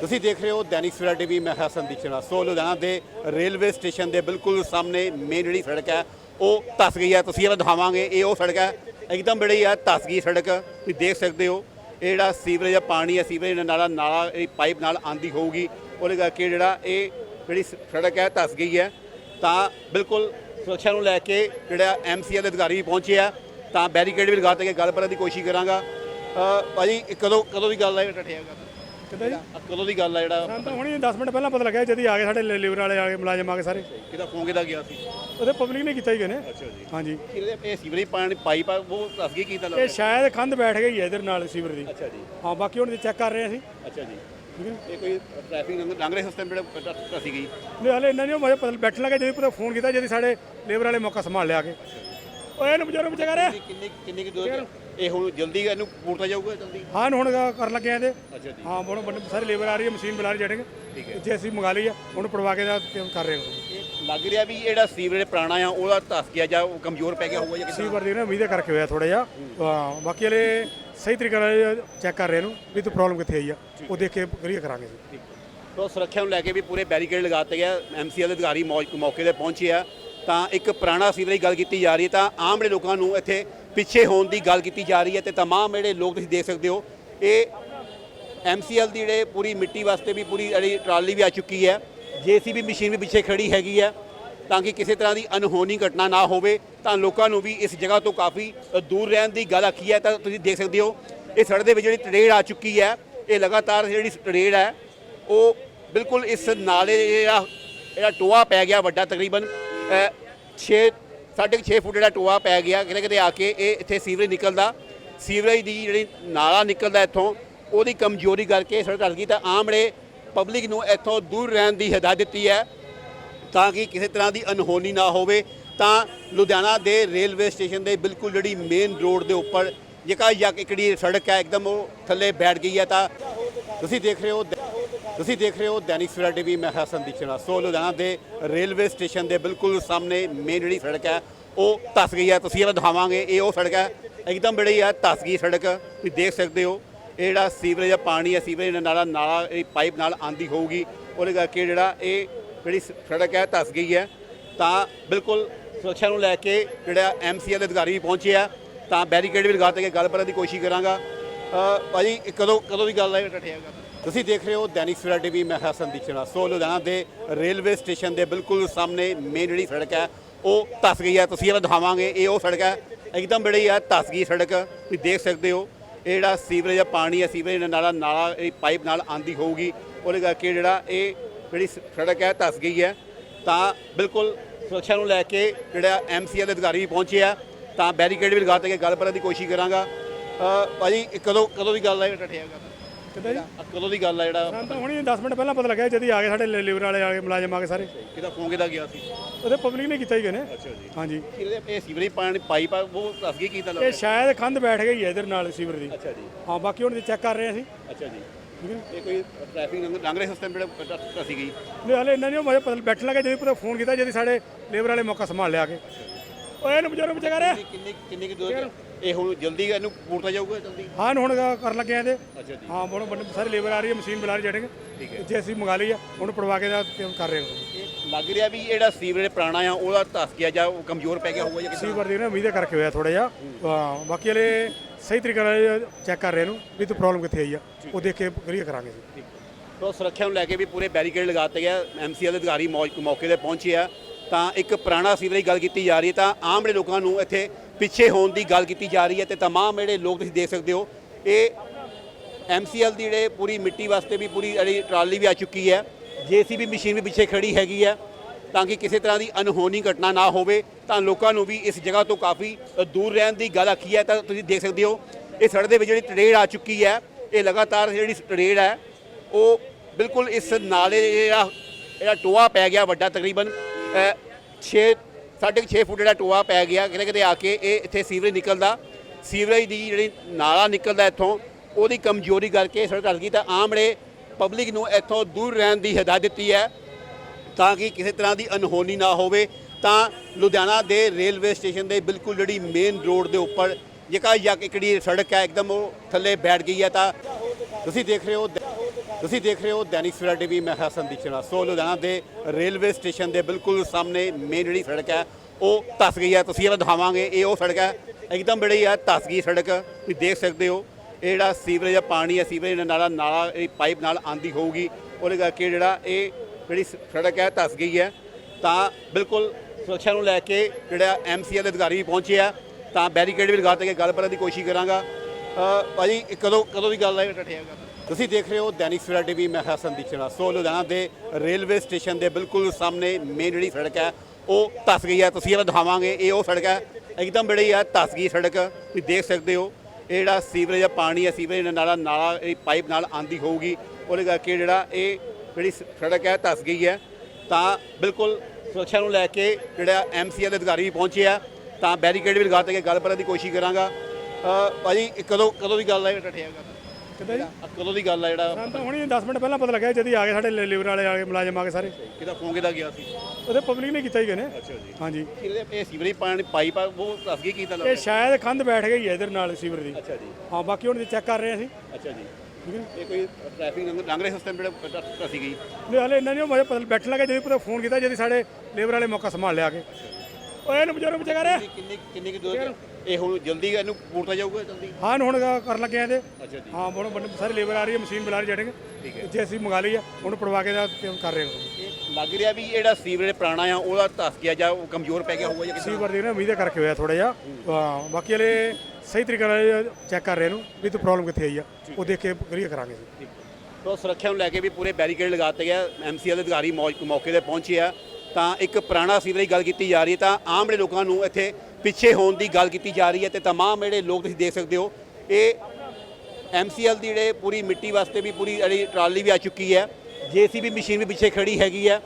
ਤੁਸੀਂ ਦੇਖ ਰਹੇ ਹੋ ਦੈਨਿਕ ਸਵੇਰਾ ਟੀਵੀ ਮੈਂ ਹਸਨ ਦੀਚਣਾ ਸੋ ਲੁਧਿਆਣਾ ਦੇ ਰੇਲਵੇ ਸਟੇਸ਼ਨ ਦੇ ਬਿਲਕੁਲ ਸਾਹਮਣੇ ਮੇਨ ਜਿਹੜੀ ਸੜਕ ਹੈ ਉਹ ਧਸ ਗਈ ਹੈ। ਤੁਸੀਂ ਇਹ ਦਿਖਾਵਾਂਗੇ ਇਹ ਉਹ ਸੜਕ ਹੈ ਇੱਕਦਮ ਬੜੀ ਹੈ ਧਸ ਗਈ ਸੜਕ। ਤੁਸੀਂ ਦੇਖ ਸਕਦੇ ਹੋ ਇਹ ਜਿਹੜਾ ਸੀਵਰੇਜ ਦਾ ਪਾਣੀ ਹੈ ਸੀਵਰੇਜ ਨਾਲਾ ਨਾਲਾ ਇਹ ਪਾਈਪ ਨਾਲ ਆਂਦੀ ਹੋਊਗੀ। ਉਹਦੇ ਕਰਕੇ ਜਿਹੜਾ ਇਹ ਜਿਹੜੀ ਸ- ਸੜਕ ਹੈ ਧਸ ਗਈ ਹੈ। ਤਾਂ ਬਿਲਕੁਲ ਸੁਰੱਖਿਆ ਨੂੰ ਲੈ ਕੇ ਜਿਹੜਾ ਐਮਸੀਐਲ ਦੇ ਅਧਿਕਾਰੀ ਵੀ ਪਹੁੰਚੇ ਆ। ਤਾਂ ਬੈਰੀਕੇਡ ਵੀ ਲਗਾਤੇ ਗਏ। ਗੱਲ ਕਰਨ ਦੀ ਕੋਸ਼ਿਸ਼ ਕਰਾਂਗਾ। ਅ, ਭਾਜੀ ਕਦੋਂ ਕਦੋਂ ਦੀ ਗੱਲ ਹੈ? ਟੱਠਿਆ ਕਿੱਦਾਂ ਜੀ? ਕਦੋਂ ਦੀ ਗੱਲ ਹੈ ਜਿਹੜਾ ਸਾਨੂੰ ਤਾਂ ਹੁਣੀ 10 ਮਿੰਟ ਪਹਿਲਾਂ ਪਤਾ ਲੱਗਿਆ ਜਦ ਹੀ ਆ ਗਏ ਸਾਡੇ ਲੇਬਰ ਵਾਲੇ ਆ ਗਏ ਮੁਲਾਜ਼ਮ ਆ ਗਏ ਸਾਰੇ। ਕਿਹਦਾ ਫੋਨ ਕਿਹਦਾ ਗਿਆ ਸੀ? ਉਹਦੇ ਪਬਲਿਕ ਨੇ ਕੀਤਾ ਹੀ ਗਏ ਨੇ ਅੱਛਾ ਜੀ। ਹਾਂਜੀ। ਕਿਹਦੇ ਇਹ ਸੀਵਰੇਜ ਪਾਣੀ ਪਾਈਪ ਆ ਉਹ ਦੱਸ ਗਈ ਕੀ ਤਾਂ ਇਹ ਲੱਗਦਾ ਸ਼ਾਇਦ ਕੰਧ ਬੈਠ ਗਈ ਹੈ ਇਧਰ ਨਾਲ ਸੀਵਰ ਦੀ। ਅੱਛਾ ਜੀ। ਹਾਂ ਬਾਕੀ ਹੁਣ ਚੈੱਕ ਕਰ ਰਹੇ ਹਾਂ ਅਸੀਂ। ਅੱਛਾ ਜੀ। ਠੀਕ ਹੈ ਇਹ ਕੋਈ ਟ੍ਰੈਫਿਕ ਲੰਘ ਲੰਘ ਰਹੇ ਸਿਸਟਮ ਜਿਹੜਾ ਅਸੀਂ ਗਈ? ਨਹੀਂ ਹਲੇ ਇੰਨਾ ਨਹੀਂ ਮਜ਼ਾ ਪਤਾ ਬੈਠਣ ਲੱਗਾ ਜਦੋਂ ਪਤਾ ਫੋਨ ਕੀਤਾ ਜਦ ਸਾਡੇ ਲੇਬਰ ਵਾਲੇ ਮੌਕਾ ਸੰਭਾਲ ਲਿਆ ਕੇ। ਓਏ ਇਹਨੂੰ ਬਜ਼ਾਰੋਂ ਬਚਾ ਕਰ। ਕਿੰਨੀ ਕਿੰਨੀ ਕਿ ਦੂਰ ਇਹ ਹੁਣ ਜਲਦੀ ਇਹਨੂੰ ਪੂਰਤਾ ਜਾਊਗਾ ਜਲਦੀ? ਹਾਂ ਹੁਣ ਕਰਨ ਲੱਗੇ ਆ ਇਹਦੇ। ਅੱਛਾ ਜੀ। ਹਾਂ ਹੁਣ ਬੰਦੇ ਸਾਰੇ ਲੇਬਰ ਆ ਰਹੀ ਹੈ ਮਸ਼ੀਨ ਬੁਲਾ ਰਹੀ ਜੜੇਗੇ ਠੀਕ ਹੈ। ਜੇ ਅਸੀਂ ਮੰਗਾ ਲਈ ਆ ਉਹਨੂੰ ਪੜਵਾ ਕੇ ਦਾ ਕਰ ਰਹੇ ਹਾਂ। ਇਹ ਲੱਗ ਰਿਹਾ ਵੀ ਜਿਹੜਾ ਸੀਵਰੇਜ ਪੁਰਾਣਾ ਆ ਉਹਦਾ ਧੱਸ ਗਿਆ ਜਾਂ ਉਹ ਕਮਜ਼ੋਰ ਪੈ ਗਿਆ ਹੋਊਗਾ ਜਾਂ ਕਿੱਦਾਂ? ਸੀਵਰ ਦੀ ਨਾ ਉਮੀਦ ਕਰਕੇ ਹੋਇਆ ਥੋੜਾ ਜਿਹਾ। ਹਾਂ। ਬਾਕੀ ਹਲੇ ਸਹੀ ਤਰੀਕੇ ਨਾਲ ਚੈੱਕ ਕਰ ਰਹੇ ਨੂੰ ਵੀ ਤੂੰ ਪ੍ਰੋਬਲਮ ਕਿੱਥੇ ਆਈ ਆ। ਉਹ ਦੇਖ ਕੇ ਕਲੀਅਰ ਕਰਾਂਗੇ ਅਸੀਂ। ਤੋ ਸੁਰੱਖਿਆ ਨੂੰ ਲੈ ਕੇ ਵੀ ਪੂਰੇ ਬੈਰੀਕੇਡ ਲਗਾਤੇ ਗਿਆ ਐਮਸੀਐਲ ਦੇ ਅਧਿਕਾਰੀ ਮੌ- ਮੌਕੇ ਤੇ ਪਹੁੰਚੇ ਆ। ਤਾਂ ਇੱਕ ਪੁਰਾਣਾ ਸੀਵਰੇਜ ਗੱਲ ਕੀਤੀ ਜਾ ਰਹੀ ਹੈ ਤਾਂ ਆਮ ਜਿਹੜੇ ਲੋਕਾਂ ਨੂੰ ਇੱਥੇ ਪਿੱਛੇ ਹੋਣ ਦੀ ਗੱਲ ਕੀਤੀ ਜਾ ਰਹੀ ਹੈ ਤੇ ਤਮਾਮ ਜਿਹੜੇ ਲੋਕ ਤੁਸੀਂ ਦੇਖ ਸਕਦੇ ਹੋ, ਇਹ ਐਮਸੀਐਲ ਦੀ ਜਿਹੜੇ ਪੂਰੀ ਮਿੱਟੀ ਵਾਸਤੇ ਵੀ ਪੂਰੀ ਜਿਹੜੀ ਟਰਾਲੀ ਵੀ ਆ ਚੁੱਕੀ ਹੈ ਜੀਸੀਬੀ ਮਸ਼ੀਨ ਵੀ ਪਿੱਛੇ ਖੜੀ ਹੈਗੀ ਹੈ, ਤਾਂ ਕਿ ਕਿਸੇ ਤਰ੍ਹਾਂ ਦੀ ਅਨਹੋਨੀ ਘਟਨਾ ਨਾ ਹੋਵੇ, ਤਾਂ ਲੋਕਾਂ ਨੂੰ ਵੀ ਇਸ ਜਗ੍ਹਾ ਤੋਂ ਕਾਫੀ ਦੂਰ ਰਹਿਣ ਦੀ ਗੱਲ ਆਖੀ ਹੈ, ਤਾਂ ਤੁਸੀਂ ਦੇਖ ਸਕਦੇ ਹੋ, ਇਹ ਸੜਕ ਦੇ ਵਿੱਚ ਜਿਹੜੀ ਟਰੇਡ ਆ ਚੁੱਕੀ ਹੈ, ਇਹ ਲਗਾਤਾਰ ਜਿਹੜੀ ਟਰੇਡ ਹੈ, ਉਹ ਬਿਲਕੁਲ ਇਸ ਨਾਲੇ ਜਿਹੜਾ ਜਿਹੜਾ ਟੋਆ ਪੈ ਗਿਆ ਵੱਡਾ ਤਕਰੀਬਨ 6 6.5 ਫੁੱਟ ਜਿਹੜਾ ਟੋਆ ਪੈ ਗਿਆ, ਕਿਤੇ ਕਿਤੇ ਆ ਕੇ ਇਹ ਇੱਥੇ ਸੀਵਰੇਜ ਨਿਕਲਦਾ। ਸੀਵਰੇਜ ਦੀ ਜਿਹੜੀ ਨਾਲਾ ਨਿਕਲਦਾ ਇੱਥੋਂ, ਉਹਦੀ ਕਮਜ਼ੋਰੀ ਕਰਕੇ ਸੜਕ ਧੱਸ ਗਈ ਤਾਂ ਆਮੜੇ ਪਬਲਿਕ ਨੂੰ ਇੱਥੋਂ ਦੂਰ ਰਹਿਣ ਦੀ ਹਦਾਇਤ ਦਿੱਤੀ ਹੈ, ਤਾਂ ਕਿ ਕਿਸੇ ਤਰ੍ਹਾਂ ਦੀ ਅਨਹੋਣੀ ਨਾ ਹੋਵੇ। ਤਾਂ ਲੁਧਿਆਣਾ ਦੇ ਰੇਲਵੇ ਸਟੇਸ਼ਨ ਦੇ ਬਿਲਕੁਲ ਜਿਹੜੀ ਮੇਨ ਰੋਡ ਦੇ ਉੱਪਰ ਜਿਕਾ ਯਕ ਇਕੜੀ ਸੜਕ ਹੈ, ਇੱਕਦਮ ਉਹ ਥੱਲੇ ਬੈਠ ਗਈ ਹੈ ਤਾਂ ਤੁਸੀਂ ਦੇਖ ਰਹੇ ਹੋ ਤੁਸੀਂ ਦੇਖ ਰਹੇ ਹੋ ਦੈਨਿਕ ਸਵੇਰਾ ਟੀਵੀ ਮੈਂ ਹਸਨ ਦੀਚਣਾ ਸੋ ਲੁਧਿਆਣਾ ਦੇ ਰੇਲਵੇ ਸਟੇਸ਼ਨ ਦੇ ਬਿਲਕੁਲ ਸਾਹਮਣੇ ਮੇਨ ਜਿਹੜੀ ਸੜਕ ਹੈ ਉਹ ਧੱਸ ਗਈ ਹੈ। ਤੁਸੀਂ ਇਹ ਦਿਖਾਵਾਂਗੇ ਇਹ ਉਹ ਸੜਕ ਹੈ ਇੱਕਦਮ ਬੜੀ ਹੈ ਧਸ ਗਈ ਸੜਕ। ਤੁਸੀਂ ਦੇਖ ਸਕਦੇ ਹੋ ਇਹ ਜਿਹੜਾ ਸੀਵਰੇਜ ਦਾ ਪਾਣੀ ਹੈ ਸੀਵਰੇਜ ਨਾਲਾ ਨਾਲਾ ਇਹ ਪਾਈਪ ਨਾਲ ਆਂਦੀ ਹੋਊਗੀ। ਉਹਦੇ ਕਰਕੇ ਜਿਹੜਾ ਇਹ ਜਿਹੜੀ ਸ- ਸੜਕ ਹੈ ਧਸ ਗਈ ਹੈ। ਤਾਂ ਬਿਲਕੁਲ ਸੁਰੱਖਿਆ ਨੂੰ ਲੈ ਕੇ ਜਿਹੜਾ ਐਮਸੀਐਲ ਦੇ ਅਧਿਕਾਰੀ ਵੀ ਪਹੁੰਚੇ ਆ। ਤਾਂ ਬੈਰੀਕੇਡ ਵੀ ਲਗਾਤੇ ਕੇ ਗੱਲ ਕਰਨ ਦੀ ਕੋਸ਼ਿਸ਼ ਕਰਾਂਗਾ। ਅ, ਭਾਜੀ ਕਦੋਂ ਕਦੋਂ ਦੀ ਗੱਲ ਹੈ ਟੱਠਿਆ ਤੁਸੀਂ ਦੇਖ ਰਹੇ ਹੋ ਦੈਨਿਕ ਸਵੇਰਾ ਟੀਵੀ ਮੈਂ ਹਸਨ ਦੀਚਣਾ ਸੋ ਲੁਧਿਆਣਾ ਦੇ ਰੇਲਵੇ ਸਟੇਸ਼ਨ ਦੇ ਬਿਲਕੁਲ ਸਾਹਮਣੇ ਮੇਨ ਜਿਹੜੀ ਸੜਕ ਹੈ ਉਹ ਧਸ ਗਈ ਹੈ। ਤੁਸੀਂ ਇਹ ਦਿਖਾਵਾਂਗੇ ਇਹ ਉਹ ਸੜਕ ਹੈ ਇੱਕਦਮ ਬੜੀ ਹੈ ਧੱਸ ਗਈ ਸੜਕ। ਤੁਸੀਂ ਦੇਖ ਸਕਦੇ ਹੋ ਇਹ ਜਿਹੜਾ ਸੀਵਰੇਜ ਦਾ ਪਾਣੀ ਹੈ ਸੀਵਰੇਜ ਨਾਲਾ ਨਾਲਾ ਇਹ ਪਾਈਪ ਨਾਲ ਆਂਦੀ ਹੋਊਗੀ। ਉਹਦੇ ਕਰਕੇ ਜਿਹੜਾ ਇਹ ਜਿਹੜੀ ਸ- ਸੜਕ ਹੈ ਧਸ ਗਈ ਹੈ। ਤਾਂ ਬਿਲਕੁਲ ਸੁਰੱਖਿਆ ਨੂੰ ਲੈ ਕੇ ਜਿਹੜਾ ਐਮਸੀਐਲ ਦੇ ਅਧਿਕਾਰੀ ਵੀ ਪਹੁੰਚੇ ਆ। ਤਾਂ ਬੈਰੀਕੇਡ ਵੀ ਲਗਾਤੇ ਗਏ ਗੱਲ ਕਰਨ ਦੀ ਕੋਸ਼ਿਸ਼ ਕਰਾਂਗਾ। ਅ, ਭਾਜੀ ਕਦੋਂ ਕਦੋਂ ਦੀ ਗੱਲ ਹੈ ਟੱਠਿਆ ਕਿੱਦਾਂ ਜੀ। ਕਦੋਂ ਦੀ ਗੱਲ ਹੈ ਜਿਹੜਾ ਸਾਨੂੰ ਤਾਂ ਹੁਣੀ 10 ਮਿੰਟ ਪਹਿਲਾਂ ਪਤਾ ਲੱਗਿਆ ਜਦ ਹੀ ਆ ਗਏ ਸਾਡੇ ਲੇਬਰ ਵਾਲੇ ਆ ਗਏ ਮੁਲਾਜ਼ਮ ਆ ਗਏ ਸਾਰੇ। ਕਿਹਦਾ ਫੋਨ ਕਿਹਦਾ ਗਿਆ ਸੀ? ਉਹਦੇ ਪਬਲਿਕ ਨੇ ਕੀਤਾ ਹੀ ਗਏ ਨੇ ਅੱਛਾ ਜੀ। ਹਾਂਜੀ। ਕਿਹਦੇ ਇਹ ਸੀਵਰੇਜ ਪਾਣੀ ਪਾਈਪ ਆ ਉਹ ਦੱਸ ਗਈ ਕੀ ਤਾਂ ਇਹ ਲੱਗਦਾ? ਸ਼ਾਇਦ ਕੰਧ ਬੈਠ ਗਈ ਹੈ ਇਧਰ ਨਾਲ ਸੀਵਰ ਦੀ। ਅੱਛਾ ਜੀ। ਹਾਂ ਬਾਕੀ ਹੁਣ ਚੈੱਕ ਕਰ ਰਹੇ ਹਾਂ ਅਸੀਂ। ਅੱਛਾ ਜੀ। ਠੀਕ ਹੈ ਇਹ ਕੋਈ ਟ੍ਰੈਫਿਕ ਲੰਘ ਰਹੇ ਸਿਸਟਮ ਜਿਹੜਾ ਅਸੀਂ ਗਈ? ਨਹੀਂ ਹਲੇ ਇੰਨਾ ਨਹੀਂ ਮੈਂ ਪਤਾ ਬੈਠਣ ਲੱਗਾ ਜਦੋਂ ਪਤਾ ਫੋਨ ਕੀਤਾ ਜਦ ਸਾਡੇ ਲੇਬਰ ਵਾਲੇ ਮੌਕਾ ਸੰਭਾਲ ਲਿਆ ਕੇ। ਓਏ ਇਹਨੂੰ ਬਚਾ ਕਰ। ਕਿੰਨੀ ਕਿੰਨੀ ਕਿ ਦੂਰ ਇਹ ਹੁਣ ਜਲਦੀ ਇਹਨੂੰ ਪੂਰਤਾ ਜਾਊਗਾ ਜਲਦੀ? ਹਾਂ ਹੁਣ ਕਰਨ ਲੱਗੇ ਆ ਇਹਦੇ। ਅੱਛਾ ਜੀ। ਹਾਂ ਹੁਣ ਬੰਦੇ- ਸਾਰੇ ਲੇਬਰ ਆ ਰਹੀ ਹੈ ਮਸ਼ੀਨ ਬੁਲਾ ਰਹੀ ਜੜੇਗੇ ਠੀਕ ਹੈ। ਜੇ ਅਸੀਂ ਮੰਗਾ ਲਈ ਆ ਉਹਨੂੰ ਪੜਵਾ ਕੇ ਦਾ ਕਰ ਰਹੇ ਹਾਂ ਇਹ ਲੱਗ ਰਿਹਾ ਵੀ ਜਿਹੜਾ ਸੀਵਰੇਜ ਪੁਰਾਣਾ ਆ ਉਹਦਾ ਧਸ ਗਿਆ ਜਾਂ ਉਹ ਕਮਜ਼ੋਰ ਪੈ ਗਿਆ ਹੋਊਗਾ ਜਾਂ ਸੀ ਕਿੱਦਾਂ? ਵਾਰ ਦੀ ਨਾ ਉਮੀਦ ਕਰਕੇ ਹੋਇਆ ਥੋੜਾ ਜਿਹਾ। ਹਾਂ। ਬਾਕੀ ਹਲੇ ਸਹੀ ਤਰੀਕੇ ਨਾਲ ਚੈੱਕ ਕਰ ਰਹੇ ਨੂੰ ਵੀ ਤੂੰ ਪ੍ਰੋਬਲਮ ਕਿੱਥੇ ਆਈ ਆ। ਉਹ ਦੇਖ ਕੇ ਕਲੀਅਰ ਕਰਾਂਗੇ ਜੀ। ਤੋ ਸੁਰੱਖਿਆ ਨੂੰ ਲੈ ਕੇ ਵੀ ਪੂਰੇ ਬੈਰੀਕੇਡ ਲਗਾਤੇ ਗਿਆ ਐਮਸੀਐਲ ਦੇ ਅਧਿਕਾਰੀ ਮੌ- ਮੌਕੇ ਤੇ ਪਹੁੰਚੇ ਆ। ਤਾਂ ਇੱਕ ਪੁਰਾਣਾ ਸੀਵਰੇਜ ਦੀ ਗੱਲ ਕੀਤੀ ਜਾ ਰਹੀ ਹੈ ਤਾਂ ਆਮ ਜਿਹੜੇ ਲੋਕਾਂ ਨੂੰ ਇੱਥੇ ਪਿੱਛੇ ਹੋਣ ਦੀ ਗੱਲ ਕੀਤੀ ਜਾ ਰਹੀ ਹੈ ਤੇ ਤਮਾਮ ਜਿਹੜੇ ਲੋਕ ਤੁਸੀਂ ਦੇਖ ਸਕਦੇ ਹੋ, ਇਹ ਐਮਸੀਐਲ ਦੀ ਜਿਹੜੇ ਪੂਰੀ ਮਿੱਟੀ ਵਾਸਤੇ ਵੀ ਪੂਰੀ ਜਿਹੜੀ ਟਰਾਲੀ ਵੀ ਆ ਚੁੱਕੀ ਹੈ ਜੀਸੀਬੀ ਮਸ਼ੀਨ ਵੀ ਪਿੱਛੇ ਖੜੀ ਹੈਗੀ ਹੈ, ਤਾਂ ਕਿ ਕਿਸੇ ਤਰ੍ਹਾਂ ਦੀ ਅਨਹੋਣੀ ਘਟਨਾ ਨਾ ਹੋਵੇ, ਤਾਂ ਲੋਕਾਂ ਨੂੰ ਵੀ ਇਸ ਜਗ੍ਹਾ ਤੋਂ ਕਾਫੀ ਦੂਰ ਰਹਿਣ ਦੀ ਗੱਲ ਆਖੀ ਹੈ, ਤਾਂ ਤੁਸੀਂ ਦੇਖ ਸਕਦੇ ਹੋ, ਇਹ ਸੜਕ ਦੇ ਵਿੱਚ ਜਿਹੜੀ ਟਰੇਡ ਆ ਚੁੱਕੀ ਹੈ, ਇਹ ਲਗਾਤਾਰ ਜਿਹੜੀ ਟਰੇਡ ਹੈ, ਉਹ ਬਿਲਕੁਲ ਇਸ ਨਾਲੇ ਜਿਹੜਾ ਇਹਦਾ ਟੋਆ ਪੈ ਗਿਆ ਵੱਡਾ ਤਕਰੀਬਨ 6 6.5 ਫੁੱਟ ਜਿਹੜਾ ਟੋਆ ਪੈ ਗਿਆ, ਕਿਤੇ ਕਿਤੇ ਆ ਕੇ ਇਹ ਇੱਥੇ ਸੀਵਰੇਜ ਨਿਕਲਦਾ। ਸੀਵਰੇਜ ਦੀ ਜਿਹੜੀ ਨਾਲਾ ਨਿਕਲਦਾ ਇੱਥੋਂ, ਉਹਦੀ ਕਮਜ਼ੋਰੀ ਕਰਕੇ ਸੜਕ ਢਲ ਗਈ ਤਾਂ ਆਮ ਜਿਹੜੇ ਪਬਲਿਕ ਨੂੰ ਇੱਥੋਂ ਦੂਰ ਰਹਿਣ ਦੀ ਹਦਾਇਤ ਦਿੱਤੀ ਹੈ, ਤਾਂ ਕਿ ਕਿਸੇ ਤਰ੍ਹਾਂ ਦੀ ਅਨਹੋਣੀ ਨਾ ਹੋਵੇ। ਤਾਂ ਲੁਧਿਆਣਾ ਦੇ ਰੇਲਵੇ ਸਟੇਸ਼ਨ ਦੇ ਬਿਲਕੁਲ ਜਿਹੜੀ ਮੇਨ ਰੋਡ ਦੇ ਉੱਪਰ ਜਕਾ ਯਕ ਸੜਕ ਹੈ, ਇੱਕਦਮ ਉਹ ਥੱਲੇ ਬੈਠ ਗਈ ਹੈ ਤਾਂ ਤੁਸੀਂ ਦੇਖ ਰਹੇ ਹੋ ਤੁਸੀਂ ਦੇਖ ਰਹੇ ਹੋ ਦੈਨਿਕ ਸਵੇਰਾ ਟੀਵੀ ਮੈਂ ਹਸਨ ਦੀਚਣਾ ਸੋ ਲੁਧਿਆਣਾ ਦੇ ਰੇਲਵੇ ਸਟੇਸ਼ਨ ਦੇ ਬਿਲਕੁਲ ਸਾਹਮਣੇ ਮੇਨ ਜਿਹੜੀ ਸੜਕ ਹੈ ਉਹ ਧਸ ਗਈ ਹੈ। ਤੁਸੀਂ ਇਹ ਦਿਖਾਵਾਂਗੇ ਇਹ ਉਹ ਸੜਕ ਹੈ ਇੱਕਦਮ ਬੜੀ ਹੈ ਧਸ ਗਈ ਸੜਕ। ਤੁਸੀਂ ਦੇਖ ਸਕਦੇ ਹੋ ਇਹ ਜਿਹੜਾ ਸੀਵਰੇਜ ਦਾ ਪਾਣੀ ਹੈ ਸੀਵਰੇਜ ਨਾਲਾ ਨਾਲਾ ਇਹ ਪਾਈਪ ਨਾਲ ਆਂਦੀ ਹੋਊਗੀ। ਉਹਦੇ ਕਰਕੇ ਜਿਹੜਾ ਇਹ ਜਿਹੜੀ ਸ- ਸੜਕ ਹੈ ਧਸ ਗਈ ਹੈ। ਤਾਂ ਬਿਲਕੁਲ ਸੁਰੱਖਿਆ ਨੂੰ ਲੈ ਕੇ ਜਿਹੜਾ ਐਮਸੀਐਲ ਦੇ ਅਧਿਕਾਰੀ ਵੀ ਪਹੁੰਚੇ ਆ। ਤਾਂ ਬੈਰੀਕੇਡ ਵੀ ਲਗਾਤੇ ਗਏ। ਗੱਲ ਕਰਨ ਦੀ ਕੋਸ਼ਿਸ਼ ਕਰਾਂਗਾ। ਅ, ਭਾਜੀ ਕਦੋਂ ਕਦੋਂ ਦੀ ਗੱਲ ਹੈ? ਟੱਠਿਆ ਤੁਸੀਂ ਦੇਖ ਰਹੇ ਹੋ ਦੈਨਿਕ ਸਵੇਰਾ ਟੀਵੀ ਮੈਂ ਹਸਨ ਦੀਚਣਾ ਸੋ ਲੁਧਿਆਣਾ ਦੇ ਰੇਲਵੇ ਸਟੇਸ਼ਨ ਦੇ ਬਿਲਕੁਲ ਸਾਹਮਣੇ ਮੇਨ ਜਿਹੜੀ ਸੜਕ ਹੈ ਉਹ ਧਸ ਗਈ ਹੈ। ਤੁਸੀਂ ਇਹ ਦਿਖਾਵਾਂਗੇ ਇਹ ਉਹ ਸੜਕ ਹੈ ਇੱਕਦਮ ਬੜੀ ਹੈ ਧਸ ਗਈ ਸੜਕ। ਤੁਸੀਂ ਦੇਖ ਸਕਦੇ ਹੋ ਇਹ ਜਿਹੜਾ ਸੀਵਰੇਜ ਦਾ ਪਾਣੀ ਹੈ ਸੀਵਰੇਜ ਨਾਲਾ ਨਾਲਾ ਇਹ ਪਾਈਪ ਨਾਲ ਆਂਦੀ ਹੋਊਗੀ। ਉਹਦੇ ਕਰਕੇ ਜਿਹੜਾ ਇਹ ਜਿਹੜੀ ਸ- ਸੜਕ ਹੈ ਧਸ ਗਈ ਹੈ। ਤਾਂ ਬਿਲਕੁਲ ਸੁਰੱਖਿਆ ਨੂੰ ਲੈ ਕੇ ਜਿਹੜਾ ਐਮਸੀਐਲ ਦੇ ਅਧਿਕਾਰੀ ਵੀ ਪਹੁੰਚੇ ਆ। ਤਾਂ ਬੈਰੀਕੇਡ ਵੀ ਲਗਾਤੇ ਗਏ। ਗੱਲ ਕਰਨ ਦੀ ਕੋਸ਼ਿਸ਼ ਕਰਾਂਗਾ। ਅ, ਭਾਜੀ ਕਦੋਂ ਕਦੋਂ ਦੀ ਗੱਲ ਹੈ? ਟੱਠਿਆ ਕਿੱਦਾਂ ਜੀ? ਕਦੋਂ ਦੀ ਗੱਲ ਹੈ ਜਿਹੜਾ ਸਾਨੂੰ ਤਾਂ ਹੁਣੇ 10 ਮਿੰਟ ਪਹਿਲਾਂ ਪਤਾ ਲੱਗਿਆ ਜਦ ਹੀ ਆ ਗਏ ਸਾਡੇ ਲੇਬਰ ਵਾਲੇ ਆ ਗਏ ਮੁਲਾਜ਼ਮ ਆ ਗਏ ਸਾਰੇ। ਕਿਹਦਾ ਫੋਨ ਕਿਹਦਾ ਗਿਆ ਸੀ? ਉਹਦੇ ਪਬਲਿਕ ਨੇ ਕੀਤਾ ਹੀ ਗਏ ਨੇ ਅੱਛਾ ਜੀ। ਹਾਂਜੀ। ਕਿਹਦੇ ਇਹ ਸੀਵਰੇਜ ਪਾਣੀ ਪਾਈਪ ਆ ਉਹ ਧਸ ਗਈ ਕੀਤਾ ਇਹ ਲੱਗਦਾ ਸ਼ਾਇਦ ਕੰਧ ਬੈਠ ਗਈ ਹੈ ਇਧਰ ਨਾਲ ਸੀਵਰ ਦੀ। ਅੱਛਾ ਜੀ। ਹਾਂ ਬਾਕੀ ਹੁਣ ਚੈੱਕ ਕਰ ਰਹੇ ਹਾਂ ਅਸੀਂ। ਅੱਛਾ ਜੀ। ਠੀਕ ਹੈ ਇਹ ਕੋਈ ਟ੍ਰੈਫਿਕ ਲੰਘ ਰਹੇ ਸਿਸਟਮ ਜਿਹੜਾ ਧਸੀ ਗਈ। ਨਹੀਂ ਹਲੇ ਇੰਨਾ ਨਹੀਂ ਮੈਂ ਪਤਾ ਬੈਠਣ ਲੱਗਾ ਜਦੋਂ ਪਤਾ ਫੋਨ ਕੀਤਾ ਜਦ ਸਾਡੇ ਲੇਬਰ ਵਾਲੇ ਮੌਕਾ ਸੰਭਾਲ ਲਿਆ ਕੇ। ਇਹਨੂੰ ਕਿੰਨੀ ਕਿੰਨੀ ਕਿ ਦੂਰ ਇਹ ਹੁਣ ਜਲਦੀ ਇਹਨੂੰ ਪੂਰਤਾ ਜਾਊਗਾ ਜਲਦੀ? ਹਾਂ ਹੁਣ ਕਰਨ ਲੱਗੇ ਆ ਇਹਦੇ। ਅੱਛਾ ਜੀ। ਹਾਂ ਹੁਣ ਬੰਦੇ- ਸਾਰੇ ਲੇਬਰ ਆ ਰਹੀ ਹੈ ਮਸ਼ੀਨ ਬੁਲਾ ਰਹੀ ਜੜੇਗੇ ਠੀਕ ਹੈ। ਜੇ ਅਸੀਂ ਮੰਗਾ ਲਈ ਆ ਉਹਨੂੰ ਪੜਵਾ ਕੇ ਦਾ ਕਰ ਰਹੇ ਹਾਂ। ਇਹ ਲੱਗ ਰਿਹਾ ਵੀ ਜਿਹੜਾ ਸੀਵਰੇਜ ਪੁਰਾਣਾ ਆ ਉਹਦਾ ਧਸ ਗਿਆ ਜਾਂ ਉਹ ਕਮਜ਼ੋਰ ਪੈ ਗਿਆ ਹੋਊਗਾ ਜਾਂ ਸੀ ਕਿੱਦਾਂ ਵਾਰ ਦੀ ਨਾ ਉਮੀਦ ਕਰਕੇ ਹੋਇਆ ਥੋੜਾ ਜਿਹਾ। ਹਾਂ। ਬਾਕੀ ਹਲੇ ਸਹੀ ਤਰੀਕੇ ਨਾਲ ਚੈੱਕ ਕਰ ਰਹੇ ਨੂੰ ਵੀ ਤੂੰ ਪ੍ਰੋਬਲਮ ਕਿੱਥੇ ਆਈ ਆ। ਉਹ ਦੇਖ ਕੇ ਕਲੀਅਰ ਕਰਾਂਗੇ ਜੀ ਤੋ ਸੁਰੱਖਿਆ ਨੂੰ ਲੈ ਕੇ ਵੀ ਪੂਰੇ ਬੈਰੀਕੇਡ ਲਗਾਤੇ ਗਿਆ ਐਮਸੀਐਲ ਦੇ ਅਧਿਕਾਰੀ ਮੌ- ਮੌਕੇ ਤੇ ਪਹੁੰਚੇ ਆ। ਤਾਂ ਇੱਕ ਪੁਰਾਣਾ ਸੀਵਰੇਜ ਦੀ ਗੱਲ ਕੀਤੀ ਜਾ ਰਹੀ ਹੈ ਤਾਂ ਆਮ ਜਿਹੜੇ ਲੋਕਾਂ ਨੂੰ ਇੱਥੇ ਪਿੱਛੇ ਹੋਣ ਦੀ ਗੱਲ ਕੀਤੀ ਜਾ ਰਹੀ ਹੈ ਤੇ ਤਮਾਮ ਜਿਹੜੇ ਲੋਕ ਤੁਸੀਂ ਦੇਖ ਸਕਦੇ ਹੋ, ਇਹ ਐਮਸੀਐਲ ਦੀ ਜਿਹੜੇ ਪੂਰੀ ਮਿੱਟੀ ਵਾਸਤੇ ਵੀ ਪੂਰੀ ਜਿਹੜੀ ਟਰਾਲੀ ਵੀ ਆ ਚੁੱਕੀ ਹੈ ਜੀਸੀਬੀ ਮਸ਼ੀਨ ਵੀ ਪਿੱਛੇ ਖੜੀ ਹੈਗੀ ਹੈ,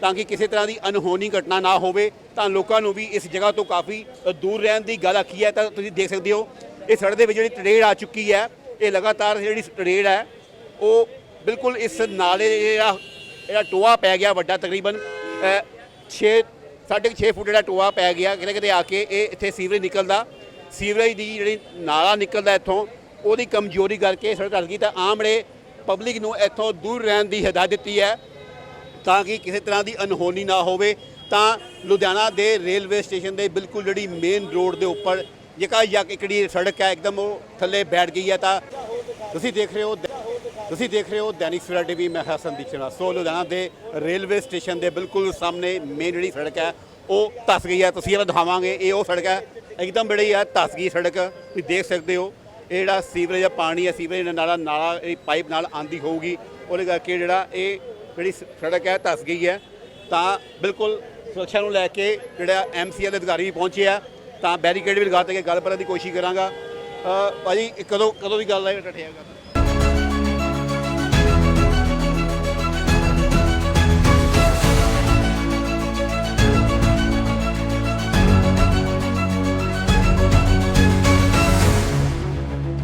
ਤਾਂ ਕਿ ਕਿਸੇ ਤਰ੍ਹਾਂ ਦੀ ਅਨਹੋਣੀ ਘਟਨਾ ਨਾ ਹੋਵੇ, ਤਾਂ ਲੋਕਾਂ ਨੂੰ ਵੀ ਇਸ ਜਗ੍ਹਾ ਤੋਂ ਕਾਫੀ ਦੂਰ ਰਹਿਣ ਦੀ ਗੱਲ ਆਖੀ ਹੈ, ਤਾਂ ਤੁਸੀਂ ਦੇਖ ਸਕਦੇ ਹੋ, ਇਹ ਸੜਕ ਦੇ ਵਿੱਚ ਜਿਹੜੀ ਟਰੇਡ ਆ ਚੁੱਕੀ ਹੈ, ਇਹ ਲਗਾਤਾਰ ਜਿਹੜੀ ਟਰੇਡ ਹੈ, ਉਹ ਬਿਲਕੁਲ ਇਸ ਨਾਲੇ ਜਿਹੜਾ ਜਿਹੜਾ ਟੋਆ ਪੈ ਗਿਆ ਵੱਡਾ ਤਕਰੀਬਨ 6 6.5 ਫੁੱਟ ਜਿਹੜਾ ਟੋਆ ਪੈ ਗਿਆ, ਕਿਤੇ ਕਿਤੇ ਆ ਕੇ ਇਹ ਇੱਥੇ ਸੀਵਰੇਜ ਨਿਕਲਦਾ। ਸੀਵਰੇਜ ਦੀ ਜਿਹੜੀ ਨਾਲਾ ਨਿਕਲਦਾ ਇੱਥੋਂ, ਉਹਦੀ ਕਮਜ਼ੋਰੀ ਕਰਕੇ ਸੜਕ ਢਲ ਗਈ ਤਾਂ ਆਮ ਪਬਲਿਕ ਨੂੰ ਇੱਥੋਂ ਦੂਰ ਰਹਿਣ ਦੀ ਹਦਾਇਤ ਦਿੱਤੀ ਹੈ, ਤਾਂ ਕਿ ਕਿਸੇ ਤਰ੍ਹਾਂ ਦੀ ਅਨਹੋਣੀ ਨਾ ਹੋਵੇ। ਤਾਂ ਲੁਧਿਆਣਾ ਦੇ ਰੇਲਵੇ ਸਟੇਸ਼ਨ ਦੇ ਬਿਲਕੁਲ ਜਿਹੜੀ ਮੇਨ ਰੋਡ ਦੇ ਉੱਪਰ ਜਕਾ ਇੱਕ ਇਕੜੀ ਸੜਕ ਹੈ, ਇੱਕਦਮ ਉਹ ਥੱਲੇ ਬੈਠ ਗਈ ਹੈ, ਤਾਂ ਤੁਸੀਂ ਦੇਖ ਰਹੇ ਹੋ ਤੁਸੀਂ ਦੇਖ ਰਹੇ ਹੋ ਦੈਨਿਕ ਸਵੇਰਾ ਟੀਵੀ ਮੈਂ ਹਸਨ ਦੀਚਣਾ ਸੋ ਲੁਧਿਆਣਾ ਦੇ ਰੇਲਵੇ ਸਟੇਸ਼ਨ ਦੇ ਬਿਲਕੁਲ ਸਾਹਮਣੇ ਮੇਨ ਜਿਹੜੀ ਸੜਕ ਹੈ ਉਹ ਧਸ ਗਈ ਹੈ। ਤੁਸੀਂ ਇਹ ਦਿਖਾਵਾਂਗੇ ਇਹ ਉਹ ਸੜਕ ਹੈ ਇੱਕਦਮ ਬੜੀ ਹੈ ਧਸ ਗਈ ਸੜਕ। ਤੁਸੀਂ ਦੇਖ ਸਕਦੇ ਹੋ ਇਹ ਜਿਹੜਾ ਸੀਵਰੇਜ ਦਾ ਪਾਣੀ ਹੈ ਸੀਵਰੇਜ ਨਾਲਾ ਨਾਲਾ ਇਹ ਪਾਈਪ ਨਾਲ ਆਂਦੀ ਹੋਊਗੀ। ਉਹਦੇ ਕਰਕੇ ਜਿਹੜਾ ਇਹ ਜਿਹੜੀ ਸ- ਸੜਕ ਹੈ ਧਸ ਗਈ ਹੈ। ਤਾਂ ਬਿਲਕੁਲ ਸੁਰੱਖਿਆ ਨੂੰ ਲੈ ਕੇ ਜਿਹੜਾ ਐਮਸੀਐਲ ਦੇ ਅਧਿਕਾਰੀ ਵੀ ਪਹੁੰਚੇ ਆ। ਤਾਂ ਬੈਰੀਕੇਡ ਵੀ ਲਗਾਤੇ ਗਏ। ਗੱਲ ਕਰਨ ਦੀ ਕੋਸ਼ਿਸ਼ ਕਰਾਂਗਾ। ਅ, ਭਾਜੀ ਕਦੋਂ ਕਦੋਂ ਦੀ ਗੱਲ ਹੈ ਟੱਠਿਆ